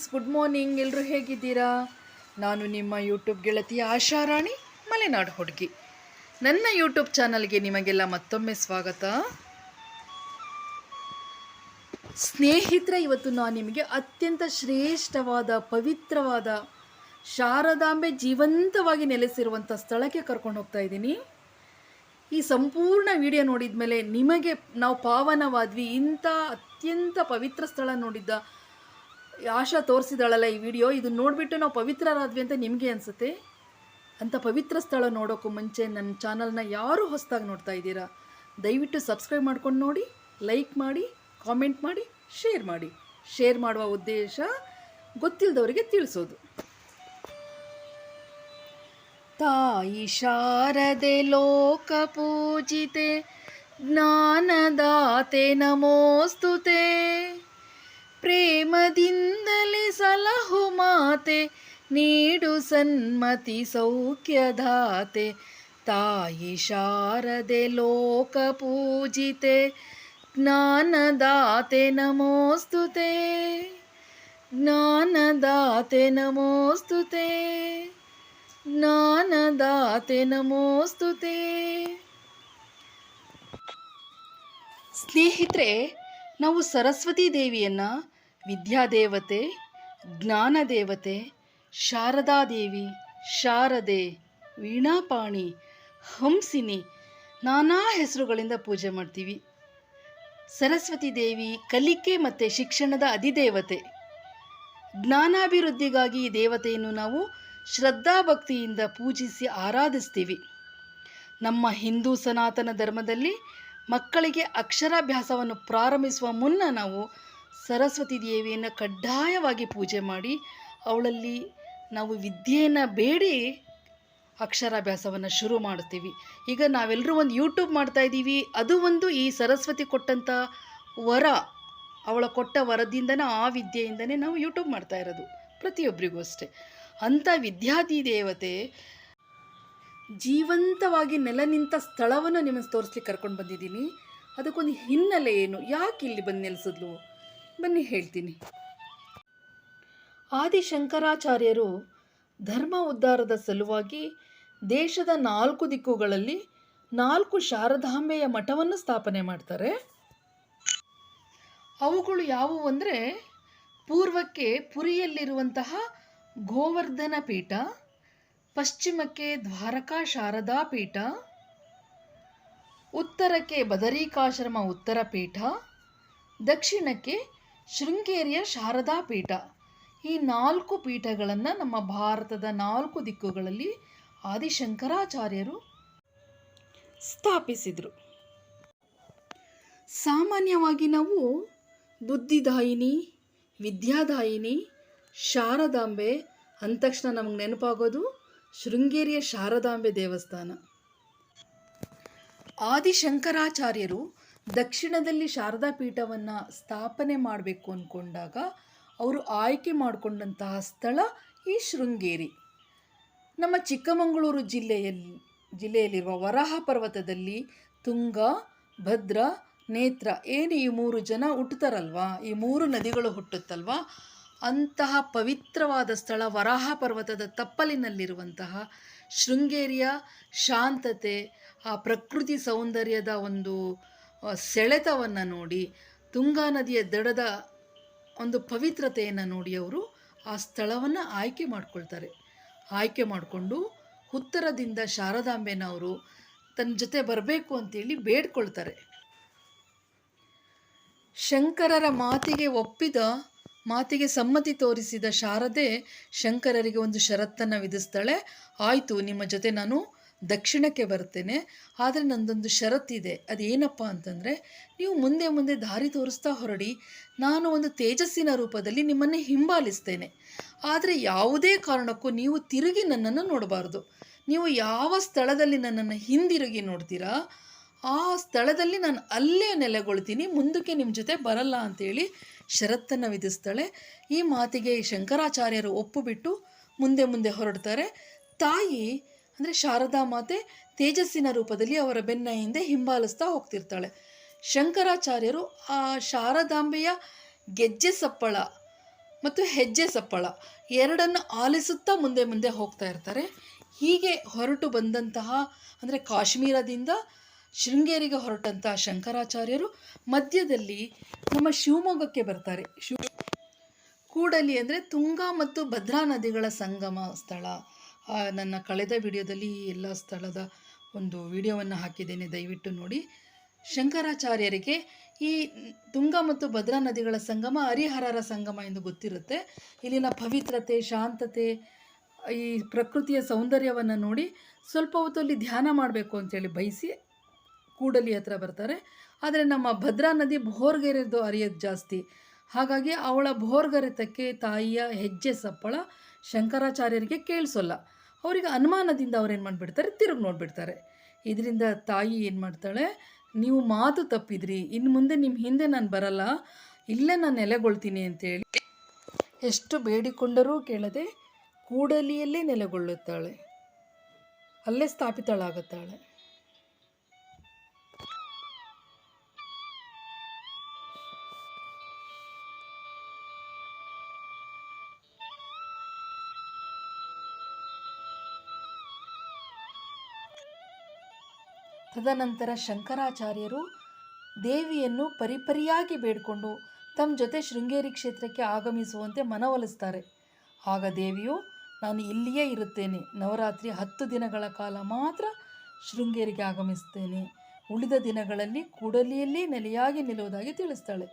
Friends good morning ಎಲ್ಲರೂ ಹೇಗಿದ್ದೀರಾ? ನಾನು ನಿಮ್ಮ ಯೂಟ್ಯೂಬ್ ಗೆಳತಿ ಆಶಾರಾಣಿ ಮಲೆನಾಡು ಹುಡುಗಿ. ನನ್ನ ಯೂಟ್ಯೂಬ್ ಚಾನಲ್ಗೆ ನಿಮಗೆಲ್ಲ ಮತ್ತೊಮ್ಮೆ ಸ್ವಾಗತ. ಸ್ನೇಹಿತರೆ, ಇವತ್ತು ನಾನು ನಿಮಗೆ ಅತ್ಯಂತ ಶ್ರೇಷ್ಠವಾದ, ಪವಿತ್ರವಾದ, ಶಾರದಾಂಬೆ ಜೀವಂತವಾಗಿ ನೆಲೆಸಿರುವಂಥ ಸ್ಥಳಕ್ಕೆ ಕರ್ಕೊಂಡು ಹೋಗ್ತಾ ಇದ್ದೀನಿ. ಈ ಸಂಪೂರ್ಣ ವಿಡಿಯೋ ನೋಡಿದ ಮೇಲೆ ನಿಮಗೆ ನಾವು ಪಾವನವಾದ್ವಿ. ಇಂಥ ಅತ್ಯಂತ ಪವಿತ್ರ ಸ್ಥಳ ನೋಡಿದ್ದ ಆಶಾ ತೋರಿಸಿದಾಳಲ್ಲ ಈ ವಿಡಿಯೋ. ಇದು ನೋಡಿಬಿಟ್ಟು ನಾವು ಪವಿತ್ರರಾದ್ವಿ ಅಂತ ನಿಮಗೆ ಅನಿಸುತ್ತೆ? ಅಂಥ ಪವಿತ್ರ ಸ್ಥಳ ನೋಡೋಕ್ಕೂ ಮುಂಚೆ ನನ್ನ ಚಾನಲ್ನ ಯಾರು ಹೊಸದಾಗಿ ನೋಡ್ತಾ ಇದ್ದೀರಾ? ದಯವಿಟ್ಟು ಸಬ್ಸ್ಕ್ರೈಬ್ ಮಾಡ್ಕೊಂಡು ನೋಡಿ ಲೈಕ್ ಮಾಡಿ ಕಾಮೆಂಟ್ ಮಾಡಿ ಶೇರ್ ಮಾಡಿ. ಶೇರ್ ಮಾಡುವ ಉದ್ದೇಶ ಗೊತ್ತಿಲ್ಲದವರಿಗೆ ತಿಳಿಸೋದು. ತಾಯಿ ಶಾರದೆ ಲೋಕ ಪೂಜಿತೆ, ಜ್ಞಾನದಾತೆ ನಮೋಸ್ತುತೆ. ಪ್ರೇಮದಿಂದಲೇ ಸಲಹು ಮಾತೆ ನೀಡು ಸನ್ಮತಿ ಸೌಖ್ಯದಾತೆ ತಾಯಿ ಶಾರದೆ ಲೋಕ ಪೂಜಿತೆ, ಜ್ಞಾನದಾತೆ ನಮೋಸ್ತುತೆ. ಜ್ಞಾನದಾತೆ ನಮೋಸ್ತುತೆ ಜ್ಞಾನದಾತೆ ನಮೋಸ್ತುತೆ. ಸ್ನೇಹಿತರೆ ನಾವು ಸರಸ್ವತಿ ದೇವಿಯನ್ನು ವಿದ್ಯಾದೇವತೆ, ಜ್ಞಾನದೇವತೆ, ಶಾರದಾದೇವಿ, ಶಾರದೆ, ವೀಣಾಪಾಣಿ, ಹಂಸಿನಿ ನಾನಾ ಹೆಸರುಗಳಿಂದ ಪೂಜೆ ಮಾಡ್ತೀವಿ. ಸರಸ್ವತಿ ದೇವಿ ಕಲಿಕೆ ಮತ್ತು ಶಿಕ್ಷಣದ ಅಧಿದೇವತೆ. ಜ್ಞಾನಾಭಿವೃದ್ಧಿಗಾಗಿ ಈ ದೇವತೆಯನ್ನು ನಾವು ಶ್ರದ್ಧಾಭಕ್ತಿಯಿಂದ ಪೂಜಿಸಿ ಆರಾಧಿಸ್ತೀವಿ. ನಮ್ಮ ಹಿಂದೂ ಸನಾತನ ಧರ್ಮದಲ್ಲಿ ಮಕ್ಕಳಿಗೆ ಅಕ್ಷರಾಭ್ಯಾಸವನ್ನು ಪ್ರಾರಂಭಿಸುವ ಮುನ್ನ ನಾವು ಸರಸ್ವತಿ ದೇವಿಯನ್ನು ಕಡ್ಡಾಯವಾಗಿ ಪೂಜೆ ಮಾಡಿ, ಅವಳಲ್ಲಿ ನಾವು ವಿದ್ಯೆಯನ್ನು ಬೇಡಿ ಅಕ್ಷರಾಭ್ಯಾಸವನ್ನು ಶುರು ಮಾಡ್ತೀವಿ ಈಗ ನಾವೆಲ್ಲರೂ ಒಂದು ಯೂಟ್ಯೂಬ್ ಮಾಡ್ತಾ ಇದ್ದೀವಿ. ಅದು ಒಂದು ಈ ಸರಸ್ವತಿ ಕೊಟ್ಟಂಥ ವರ, ಅವಳ ಕೊಟ್ಟ ವರದಿಂದನೇ, ಆ ವಿದ್ಯೆಯಿಂದನೇ ನಾವು ಯೂಟ್ಯೂಬ್ ಮಾಡ್ತಾ ಇರೋದು. ಪ್ರತಿಯೊಬ್ಬರಿಗೂ ಅಷ್ಟೇ. ಅಂಥ ವಿದ್ಯಾದಿ ದೇವತೆ ಜೀವಂತವಾಗಿ ನೆಲ ನಿಂತ ಸ್ಥಳವನ್ನು ನಿಮಗೆ ತೋರಿಸ್ಲಿಕ್ಕೆ ಕರ್ಕೊಂಡು ಬಂದಿದ್ದೀನಿ. ಅದಕ್ಕೊಂದು ಹಿನ್ನೆಲೆ ಏನು? ಯಾಕೆ ಇಲ್ಲಿ ಬಂದು ನೆಲೆಸಿದ್ಲು? ಬನ್ನಿ ಹೇಳ್ತೀನಿ. ಆದಿಶಂಕರಾಚಾರ್ಯರು ಧರ್ಮ ಉದ್ಧಾರದ ಸಲುವಾಗಿ ದೇಶದ ನಾಲ್ಕು ದಿಕ್ಕುಗಳಲ್ಲಿ ನಾಲ್ಕು ಶಾರದಾಂಬೆಯ ಮಠವನ್ನು ಸ್ಥಾಪನೆ ಮಾಡ್ತಾರೆ. ಅವುಗಳು ಯಾವುವು ಅಂದರೆ ಪೂರ್ವಕ್ಕೆ ಪುರಿಯಲ್ಲಿರುವಂತಹ ಗೋವರ್ಧನ ಪೀಠ ಪಶ್ಚಿಮಕ್ಕೆ ದ್ವಾರಕಾ ಶಾರದಾ ಪೀಠ, ಉತ್ತರಕ್ಕೆ ಬದರಿಕಾಶ್ರಮ ಉತ್ತರ ಪೀಠ, ದಕ್ಷಿಣಕ್ಕೆ ಶೃಂಗೇರಿಯ ಶಾರದಾ ಪೀಠ. ಈ ನಾಲ್ಕು ಪೀಠಗಳನ್ನು ನಮ್ಮ ಭಾರತದ ನಾಲ್ಕು ದಿಕ್ಕುಗಳಲ್ಲಿ ಆದಿಶಂಕರಾಚಾರ್ಯರು ಸ್ಥಾಪಿಸಿದರು. ಸಾಮಾನ್ಯವಾಗಿ ನಾವು ಬುದ್ಧಿದಾಯಿನಿ, ವಿದ್ಯಾದಾಯಿನಿ, ಶಾರದಾಂಬೆ ಅಂದ ತಕ್ಷಣ ನಮಗೆ ನೆನಪಾಗೋದು ಶೃಂಗೇರಿಯ ಶಾರದಾಂಬೆ ದೇವಸ್ಥಾನ. ಆದಿಶಂಕರಾಚಾರ್ಯರು ದಕ್ಷಿಣದಲ್ಲಿ ಶಾರದಾ ಪೀಠವನ್ನು ಸ್ಥಾಪನೆ ಮಾಡಬೇಕು ಅಂದ್ಕೊಂಡಾಗ ಅವರು ಆಯ್ಕೆ ಮಾಡಿಕೊಂಡಂತಹ ಸ್ಥಳ ಈ ಶೃಂಗೇರಿ. ನಮ್ಮ ಚಿಕ್ಕಮಗಳೂರು ಜಿಲ್ಲೆಯಲ್ಲಿ ಜಿಲ್ಲೆಯಲ್ಲಿರುವ ವರಾಹ ಪರ್ವತದಲ್ಲಿ ತುಂಗ, ಭದ್ರ, ನೇತ್ರ, ಏನು ಈ ಮೂರು ಜನ ಹುಟ್ಟುತ್ತಾರಲ್ವಾ ಈ ಮೂರು ನದಿಗಳು ಹುಟ್ಟುತ್ತಲ್ವಾ? ಅಂತಹ ಪವಿತ್ರವಾದ ಸ್ಥಳ ವರಾಹ ಪರ್ವತದ ತಪ್ಪಲಿನಲ್ಲಿರುವಂತಹ ಶೃಂಗೇರಿಯ ಶಾಂತತೆ, ಆ ಪ್ರಕೃತಿ ಸೌಂದರ್ಯದ ಒಂದು ಸೆಳೆತವನ್ನು ನೋಡಿ, ತುಂಗಾ ನದಿಯ ದಡದ ಒಂದು ಪವಿತ್ರತೆಯನ್ನು ನೋಡಿ ಅವರು ಆ ಸ್ಥಳವನ್ನು ಆಯ್ಕೆ ಮಾಡ್ಕೊಳ್ತಾರೆ. ಆಯ್ಕೆ ಮಾಡಿಕೊಂಡು ಉತ್ತರದಿಂದ ಶಾರದಾಂಬೆನವರು ತನ್ನ ಜೊತೆ ಬರಬೇಕು ಅಂತೇಳಿ ಬೇಡ್ಕೊಳ್ತಾರೆ. ಶಂಕರರ ಮಾತಿಗೆ ಒಪ್ಪಿದ ಮಾತಿಗೆ ಸಮ್ಮತಿ ತೋರಿಸಿದ ಶಾರದೆ ಶಂಕರರಿಗೆ ಒಂದು ಷರತ್ತನ್ನು ವಿಧಿಸ್ತಾಳೆ. ಆಯಿತು, ನಿಮ್ಮ ಜೊತೆ ನಾನು ದಕ್ಷಿಣಕ್ಕೆ ಬರ್ತೇನೆ. ಆದರೆ ನಂದೊಂದು ಷರತ್ತಿದೆ. ಅದೇನಪ್ಪ ಅಂತಂದರೆ, ನೀವು ಮುಂದೆ ಮುಂದೆ ದಾರಿ ತೋರಿಸ್ತಾ ಹೊರಡಿ. ನಾನು ಒಂದು ತೇಜಸ್ಸಿನ ರೂಪದಲ್ಲಿ ನಿಮ್ಮನ್ನು ಹಿಂಬಾಲಿಸ್ತೇನೆ. ಆದರೆ ಯಾವುದೇ ಕಾರಣಕ್ಕೂ ನೀವು ತಿರುಗಿ ನನ್ನನ್ನು ನೋಡಬಾರ್ದು. ನೀವು ಯಾವ ಸ್ಥಳದಲ್ಲಿ ನನ್ನನ್ನು ಹಿಂದಿರುಗಿ ನೋಡ್ತೀರಾ? ಆ ಸ್ಥಳದಲ್ಲಿ ನಾನು ಅಲ್ಲೇ ನೆಲೆಗೊಳ್ತೀನಿ, ಮುಂದಕ್ಕೆ ನಿಮ್ಮ ಜೊತೆ ಬರಲ್ಲ ಅಂತೇಳಿ ಷರತ್ತನ್ನು ವಿಧಿಸ್ತಾಳೆ. ಈ ಮಾತಿಗೆ ಶಂಕರಾಚಾರ್ಯರು ಒಪ್ಪು ಬಿಟ್ಟು ಮುಂದೆ ಮುಂದೆ ಹೊರಡ್ತಾರೆ. ತಾಯಿ ಅಂದರೆ ಶಾರದಾ ಮಾತೆ ತೇಜಸ್ಸಿನ ರೂಪದಲ್ಲಿ ಅವರ ಬೆನ್ನ ಹಿಂದೆ ಹಿಂಬಾಲಿಸ್ತಾ ಹೋಗ್ತಿರ್ತಾಳೆ. ಶಂಕರಾಚಾರ್ಯರು ಆ ಶಾರದಾಂಬೆಯ ಗೆಜ್ಜೆ ಸಪ್ಪಳ ಮತ್ತು ಹೆಜ್ಜೆ ಸಪ್ಪಳ ಎರಡನ್ನು ಆಲಿಸುತ್ತಾ ಮುಂದೆ ಮುಂದೆ ಹೋಗ್ತಾ ಇರ್ತಾರೆ. ಹೀಗೆ ಹೊರಟು ಬಂದಂತಹ ಅಂದರೆ ಕಾಶ್ಮೀರದಿಂದ ಶೃಂಗೇರಿಗೆ ಹೊರಟಂಥ ಶಂಕರಾಚಾರ್ಯರು ಮಧ್ಯದಲ್ಲಿ ನಮ್ಮ ಶಿವಮೊಗ್ಗಕ್ಕೆ ಬರ್ತಾರೆ. ಶಿವ ಕೂಡಲಿ ಅಂದರೆ ತುಂಗಾ ಮತ್ತು ಭದ್ರಾ ನದಿಗಳ ಸಂಗಮ ಸ್ಥಳ. ನನ್ನ ಕಳೆದ ವಿಡಿಯೋದಲ್ಲಿ ಎಲ್ಲ ಸ್ಥಳದ ಒಂದು ವಿಡಿಯೋವನ್ನು ಹಾಕಿದ್ದೇನೆ. ದಯವಿಟ್ಟು ನೋಡಿ. ಶಂಕರಾಚಾರ್ಯರಿಗೆ ಈ ತುಂಗಾ ಮತ್ತು ಭದ್ರಾ ನದಿಗಳ ಸಂಗಮ ಹರಿಹರರ ಸಂಗಮ ಎಂದು ಗೊತ್ತಿರುತ್ತೆ. ಇಲ್ಲಿನ ಪವಿತ್ರತೆ, ಶಾಂತತೆ, ಈ ಪ್ರಕೃತಿಯ ಸೌಂದರ್ಯವನ್ನು ನೋಡಿ ಸ್ವಲ್ಪ ಹೊತ್ತು ಅಲ್ಲಿ ಧ್ಯಾನ ಮಾಡಬೇಕು ಅಂತೇಳಿ ಬಯಸಿ ಕೂಡಲಿ ಹತ್ರ ಬರ್ತಾರೆ. ಆದರೆ ನಮ್ಮ ಭದ್ರಾ ನದಿ ಭೋರ್ಗೆರೆದು ಅರಿಯೋದು ಜಾಸ್ತಿ. ಹಾಗಾಗಿ ಅವಳ ಭೋರ್ಗರೆತಕ್ಕೆ ತಾಯಿಯ ಹೆಜ್ಜೆ ಸಪ್ಪಳ ಶಂಕರಾಚಾರ್ಯರಿಗೆ ಕೇಳಿಸೋಲ್ಲ. ಅವರಿಗೆ ಅನುಮಾನದಿಂದ ಅವ್ರೇನು ಮಾಡಿಬಿಡ್ತಾರೆ? ತಿರುಗಿ ನೋಡಿಬಿಡ್ತಾರೆ. ಇದರಿಂದ ತಾಯಿ ಏನು ಮಾಡ್ತಾಳೆ? ನೀವು ಮಾತು ತಪ್ಪಿದ್ರಿ. ಇನ್ನು ಮುಂದೆ ನಿಮ್ಮ ಹಿಂದೆ ನಾನು ಬರಲ್ಲ. ಇಲ್ಲೇ ನಾನು ನೆಲೆಗೊಳ್ತೀನಿ ಅಂತೇಳಿ ಎಷ್ಟು ಬೇಡಿಕೊಂಡರೂ ಕೇಳದೆ ಕೂಡಲಿಯಲ್ಲೇ ನೆಲೆಗೊಳ್ಳುತ್ತಾಳೆ. ಅಲ್ಲೇ ಸ್ಥಾಪಿತಳಾಗುತ್ತಾಳೆ. ತದನಂತರ ಶಂಕರಾಚಾರ್ಯರು ದೇವಿಯನ್ನು ಪರಿಪರಿಯಾಗಿ ಬೇಡಿಕೊಂಡು ತಮ್ಮ ಜೊತೆ ಶೃಂಗೇರಿ ಕ್ಷೇತ್ರಕ್ಕೆ ಆಗಮಿಸುವಂತೆ ಮನವೊಲಿಸ್ತಾರೆ. ಆಗ ದೇವಿಯು, ನಾನು ಇಲ್ಲಿಯೇ ಇರುತ್ತೇನೆ. ನವರಾತ್ರಿ ಹತ್ತು ದಿನಗಳ ಕಾಲ ಮಾತ್ರ ಶೃಂಗೇರಿಗೆ ಆಗಮಿಸ್ತೇನೆ ಉಳಿದ ದಿನಗಳಲ್ಲಿ ಕೂಡಲಿಯಲ್ಲಿ ನೆಲೆಯಾಗಿ ನಿಲ್ಲುವುದಾಗಿ ತಿಳಿಸ್ತಾಳೆ.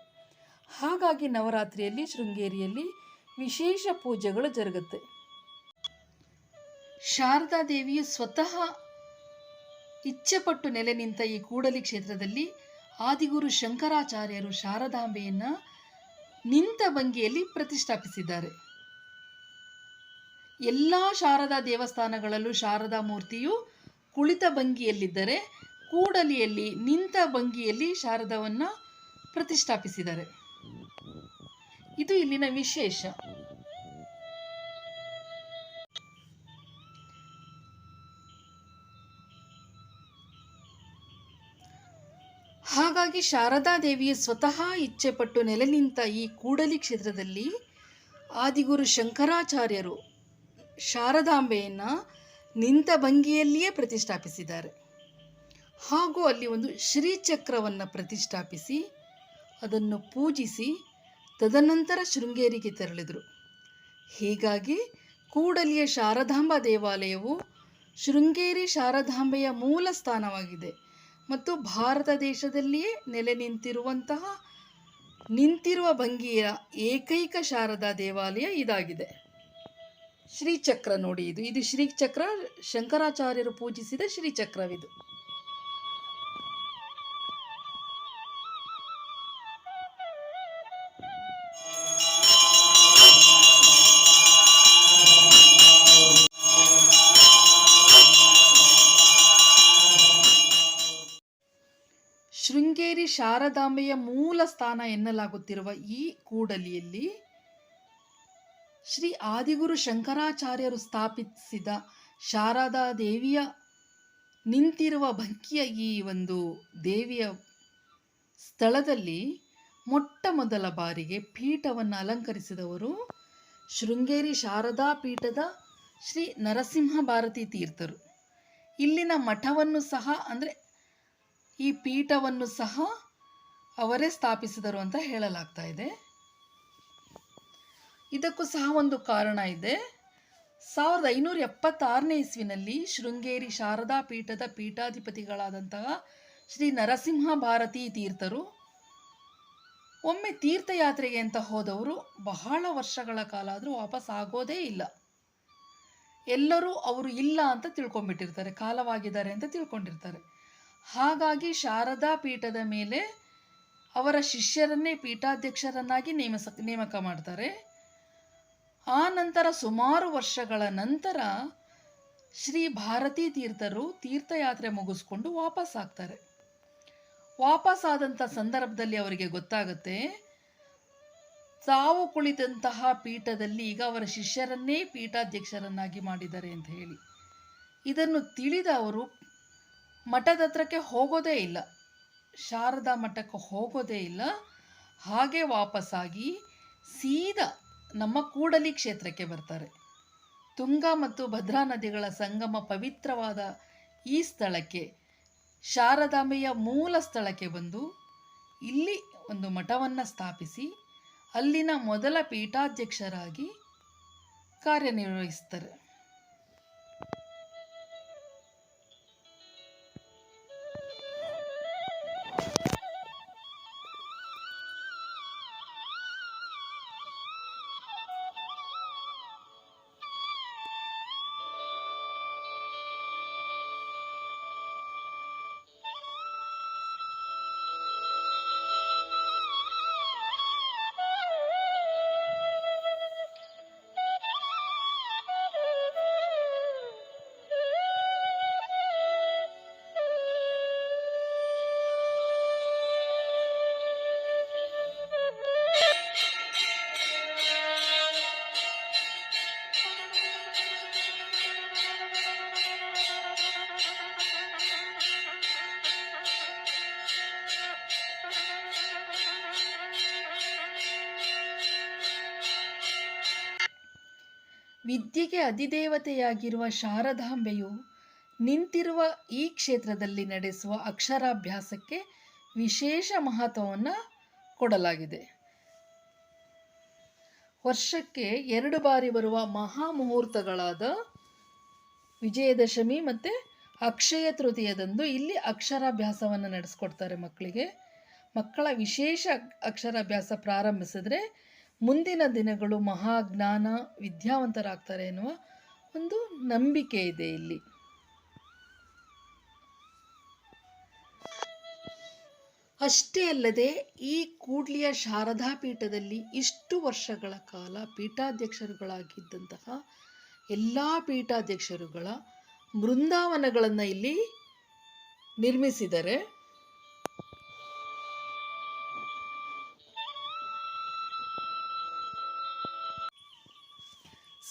ಹಾಗಾಗಿ ನವರಾತ್ರಿಯಲ್ಲಿ, ಶೃಂಗೇರಿಯಲ್ಲಿ ವಿಶೇಷ ಪೂಜೆಗಳು ಜರುಗುತ್ತೆ. ಶಾರದಾ ದೇವಿಯು ಸ್ವತಃ ಇಚ್ಛೆಪಟ್ಟು ನೆಲೆ ನಿಂತ ಈ ಕೂಡಲಿ ಕ್ಷೇತ್ರದಲ್ಲಿ ಆದಿಗುರು ಶಂಕರಾಚಾರ್ಯರು ಶಾರದಾಂಬೆಯನ್ನು ನಿಂತ ಭಂಗಿಯಲ್ಲಿ ಪ್ರತಿಷ್ಠಾಪಿಸಿದ್ದಾರೆ. ಎಲ್ಲ ಶಾರದಾ ದೇವಸ್ಥಾನಗಳಲ್ಲೂ ಶಾರದಾ ಮೂರ್ತಿಯು ಕುಳಿತ ಭಂಗಿಯಲ್ಲಿದ್ದರೆ ಕೂಡಲಿಯಲ್ಲಿ ನಿಂತ ಭಂಗಿಯಲ್ಲಿ ಶಾರದವನ್ನ ಪ್ರತಿಷ್ಠಾಪಿಸಿದ್ದಾರೆ. ಇದು ಇಲ್ಲಿನ ವಿಶೇಷ. ಹಾಗಾಗಿ ಶಾರದಾ ದೇವಿಯು ಸ್ವತಃ ಇಚ್ಛೆಪಟ್ಟು ನೆಲೆ ನಿಂತ ಈ ಕೂಡಲಿ ಕ್ಷೇತ್ರದಲ್ಲಿ ಆದಿಗುರು ಶಂಕರಾಚಾರ್ಯರು ಶಾರದಾಂಬೆಯನ್ನು ನಿಂತ ಭಂಗಿಯಲ್ಲಿಯೇ ಪ್ರತಿಷ್ಠಾಪಿಸಿದ್ದಾರೆ. ಹಾಗೂ ಅಲ್ಲಿ ಒಂದು ಶ್ರೀಚಕ್ರವನ್ನು ಪ್ರತಿಷ್ಠಾಪಿಸಿ ಅದನ್ನು ಪೂಜಿಸಿ ತದನಂತರ ಶೃಂಗೇರಿಗೆ ತೆರಳಿದರು. ಹೀಗಾಗಿ ಕೂಡಲಿಯ ಶಾರದಾಂಬ ದೇವಾಲಯವು ಶೃಂಗೇರಿ ಶಾರದಾಂಬೆಯ ಮೂಲ ಸ್ಥಾನವಾಗಿದೆ. ಮತ್ತು ಭಾರತ ದೇಶದಲ್ಲಿಯೇ ನೆಲೆ ನಿಂತಿರುವಂತಹ, ನಿಂತಿರುವ ಭಂಗಿಯ ಏಕೈಕ ಶಾರದಾ ದೇವಾಲಯ ಇದಾಗಿದೆ. ಶ್ರೀಚಕ್ರ ನೋಡಿ ಇದು. ಇದು ಶ್ರೀಚಕ್ರ, ಶಂಕರಾಚಾರ್ಯರು ಪೂಜಿಸಿದ ಶ್ರೀಚಕ್ರವಿದು. ಶಾರದಾಂಬೆಯ ಮೂಲ ಸ್ಥಾನ ಎನ್ನಲಾಗುತ್ತಿರುವ ಈ ಕೂಡಲಿಯಲ್ಲಿ ಶ್ರೀ ಆದಿಗುರು ಶಂಕರಾಚಾರ್ಯರು ಸ್ಥಾಪಿಸಿದ ಶಾರದಾ ದೇವಿಯ ನಿಂತಿರುವ ಭಂಕಿಯ ಈ ಒಂದು ದೇವಿಯ ಸ್ಥಳದಲ್ಲಿ ಮೊಟ್ಟ ಮೊದಲ ಬಾರಿಗೆ ಪೀಠವನ್ನು ಅಲಂಕರಿಸಿದವರು ಶೃಂಗೇರಿ ಶಾರದಾ ಪೀಠದ ಶ್ರೀ ನರಸಿಂಹ ಭಾರತಿ ತೀರ್ಥರು. ಇಲ್ಲಿನ ಮಠವನ್ನು ಸಹ ಅಂದರೆ ಈ ಪೀಠವನ್ನು ಸಹ ಅವರೇ ಸ್ಥಾಪಿಸಿದರು ಅಂತ ಹೇಳಲಾಗ್ತಾ ಇದೆ. ಇದಕ್ಕೂ ಸಹ ಒಂದು ಕಾರಣ ಇದೆ. ಸಾವಿರದ ಐನೂರ ಎಪ್ಪತ್ತಾರನೇ ಇಸ್ವಿನಲ್ಲಿ ಶೃಂಗೇರಿ ಶಾರದಾ ಪೀಠದ ಪೀಠಾಧಿಪತಿಗಳಾದಂತಹ ಶ್ರೀ ನರಸಿಂಹ ಭಾರತಿ ತೀರ್ಥರು, ಒಮ್ಮೆ ತೀರ್ಥಯಾತ್ರೆಗೆ ಅಂತ ಹೋದವರು ಬಹಳ ವರ್ಷಗಳ ಕಾಲ ಆದರೂ ವಾಪಸ್ ಆಗೋದೇ ಇಲ್ಲ. ಎಲ್ಲರೂ ಅವರು ಇಲ್ಲ ಅಂತ ತಿಳ್ಕೊಂಡ್ಬಿಟ್ಟಿರ್ತಾರೆ, ಕಾಲವಾಗಿದ್ದಾರೆ ಅಂತ ತಿಳ್ಕೊಂಡಿರ್ತಾರೆ. ಹಾಗಾಗಿ ಶಾರದಾ ಪೀಠದ ಮೇಲೆ ಅವರ ಶಿಷ್ಯರನ್ನೇ ಪೀಠಾಧ್ಯಕ್ಷರನ್ನಾಗಿ ನೇಮಸ, ನೇಮಕ ಮಾಡ್ತಾರೆ. ಆ ನಂತರ ಸುಮಾರು ವರ್ಷಗಳ ನಂತರ ಶ್ರೀ ಭಾರತೀ ತೀರ್ಥರು ತೀರ್ಥಯಾತ್ರೆ ಮುಗಿಸ್ಕೊಂಡು ವಾಪಸ್ ಆಗ್ತಾರೆ. ವಾಪಸ್ ಆದಂಥ ಸಂದರ್ಭದಲ್ಲಿ ಅವರಿಗೆ ಗೊತ್ತಾಗುತ್ತೆ, ತಾವು ಕುಳಿತಂತಹ ಪೀಠದಲ್ಲಿ ಈಗ ಅವರ ಶಿಷ್ಯರನ್ನೇ ಪೀಠಾಧ್ಯಕ್ಷರನ್ನಾಗಿ ಮಾಡಿದ್ದಾರೆ ಅಂತ ಹೇಳಿ. ಇದನ್ನು ತಿಳಿದ ಅವರು ಮಠದ ಹತ್ರಕ್ಕೆ ಹೋಗೋದೇ ಇಲ್ಲ. ಶಾರದಾ ಮಠಕ್ಕೆ ಹೋಗೋದೇ ಇಲ್ಲ. ಹಾಗೆ ವಾಪಸ್ಸಾಗಿ ಸೀದಾ ನಮ್ಮ ಕೂಡಲಿ ಕ್ಷೇತ್ರಕ್ಕೆ ಬರ್ತಾರೆ. ತುಂಗಾ ಮತ್ತು ಭದ್ರಾ ನದಿಗಳ ಸಂಗಮ ಪವಿತ್ರವಾದ ಈ ಸ್ಥಳಕ್ಕೆ, ಶಾರದಾಂಬೆಯ ಮೂಲ ಸ್ಥಳಕ್ಕೆ ಬಂದು ಇಲ್ಲಿ ಒಂದು ಮಠವನ್ನು ಸ್ಥಾಪಿಸಿ, ಅಲ್ಲಿನ ಮೊದಲ ಪೀಠಾಧ್ಯಕ್ಷರಾಗಿ ಕಾರ್ಯನಿರ್ವಹಿಸ್ತಾರೆ. ವಿದ್ಯೆಗೆ ಅಧಿದೇವತೆಯಾಗಿರುವ ಶಾರದಾಂಬೆಯು ನಿಂತಿರುವ ಈ ಕ್ಷೇತ್ರದಲ್ಲಿ ನಡೆಸುವ ಅಕ್ಷರಾಭ್ಯಾಸಕ್ಕೆ ವಿಶೇಷ ಮಹತ್ವವನ್ನು ಕೊಡಲಾಗಿದೆ. ವರ್ಷಕ್ಕೆ ಎರಡು ಬಾರಿ ಬರುವ ಮಹಾಮುಹೂರ್ತಗಳಾದ ವಿಜಯದಶಮಿ ಮತ್ತು ಅಕ್ಷಯ ತೃತೀಯದಂದು ಇಲ್ಲಿ ಅಕ್ಷರಾಭ್ಯಾಸವನ್ನು ನಡೆಸ್ಕೊಡ್ತಾರೆ ಮಕ್ಕಳಿಗೆ. ಮಕ್ಕಳ ವಿಶೇಷ ಅಕ್ಷರಾಭ್ಯಾಸ ಪ್ರಾರಂಭಿಸಿದ್ರೆ ಮುಂದಿನ ದಿನಗಳು ಮಹಾಜ್ಞಾನ ವಿದ್ಯಾವಂತರಾಗ್ತಾರೆ ಎನ್ನುವ ಒಂದು ನಂಬಿಕೆ ಇದೆ ಇಲ್ಲಿ. ಅಷ್ಟೇ ಅಲ್ಲದೆ ಈ ಕೂಡ್ಲಿಯ ಶಾರದಾ ಪೀಠದಲ್ಲಿ ಇಷ್ಟು ವರ್ಷಗಳ ಕಾಲ ಪೀಠಾಧ್ಯಕ್ಷರುಗಳಾಗಿದ್ದಂತಹ ಎಲ್ಲ ಪೀಠಾಧ್ಯಕ್ಷರುಗಳ ಬೃಂದಾವನಗಳನ್ನು ಇಲ್ಲಿ ನಿರ್ಮಿಸಿದರೆ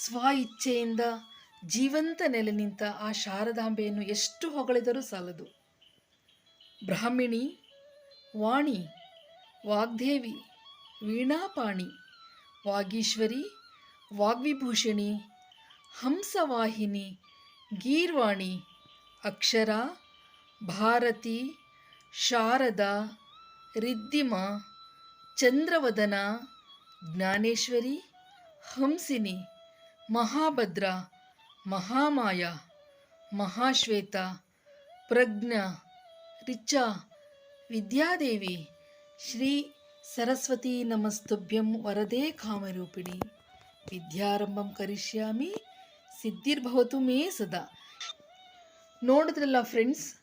ಸ್ವ ಇಚ್ಛೆಯಿಂದ ಜೀವಂತ ನೆಲೆ ನಿಂತ ಆ ಶಾರದಾಂಬೆಯನ್ನು ಎಷ್ಟು ಹೊಗಳಿದರೂ ಸಾಲದು. ಬ್ರಾಹ್ಮಿಣಿ, ವಾಣಿ, ವಾಗ್ದೇವಿ, ವೀಣಾಪಾಣಿ, ವಾಗೀಶ್ವರಿ, ವಾಗ್ವಿಭೂಷಣಿ, ಹಂಸವಾಹಿನಿ, ಗೀರ್ವಾಣಿ, ಅಕ್ಷರ, ಭಾರತಿ, ಶಾರದಾ ರಿದ್ದಿಮ ಚಂದ್ರವದನ, ಜ್ಞಾನೇಶ್ವರಿ, ಹಂಸಿನಿ ಮಹಾಭದ್ರ, ಮಹಾಮಾಯ, ಮಹಾಶ್ವೇತ, ಪ್ರಜ್ಞಾ, ರಿಚ, ವಿದ್ಯಾದೇವಿ, ಶ್ರೀ ಸರಸ್ವತಿ ನಮಸ್ತುಭ್ಯಂ ವರದೇ ಕಾಮರೂಪಿಣಿ. ವಿದ್ಯಾರಂಭಂ ಕರಿಷ್ಯಾಮಿ, ಸಿದ್ಧಿರ್ಭವತು ಮೇ ಸದಾ. ನೋಡಿದ್ರಲ್ಲ ಫ್ರೆಂಡ್ಸ್,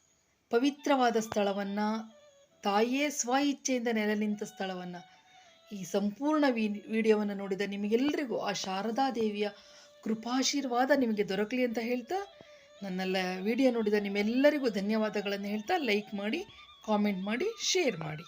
ಪವಿತ್ರವಾದ ಸ್ಥಳವನ್ನು ತಾಯಿಯೇ ಸ್ವ ಇಚ್ಛೆಯಿಂದ ನೆಲೆ ನಿಂತ ಸ್ಥಳವನ್ನು. ಈ ಸಂಪೂರ್ಣ ವಿ, ವಿಡಿಯೋವನ್ನು ನೋಡಿದ ನಿಮಗೆಲ್ಲರಿಗೂ ಆ ಶಾರದಾ ದೇವಿಯ ಕೃಪಾಶೀರ್ವಾದ ನಿಮಗೆ ದೊರಕಲಿ ಅಂತ ಹೇಳ್ತಾ ನನ್ನೆಲ್ಲ ವಿಡಿಯೋ ನೋಡಿದ ನಿಮ್ಮೆಲ್ಲರಿಗೂ ಧನ್ಯವಾದಗಳನ್ನು ಹೇಳ್ತಾ ಲೈಕ್ ಮಾಡಿ ಕಾಮೆಂಟ್ ಮಾಡಿ ಶೇರ್ ಮಾಡಿ.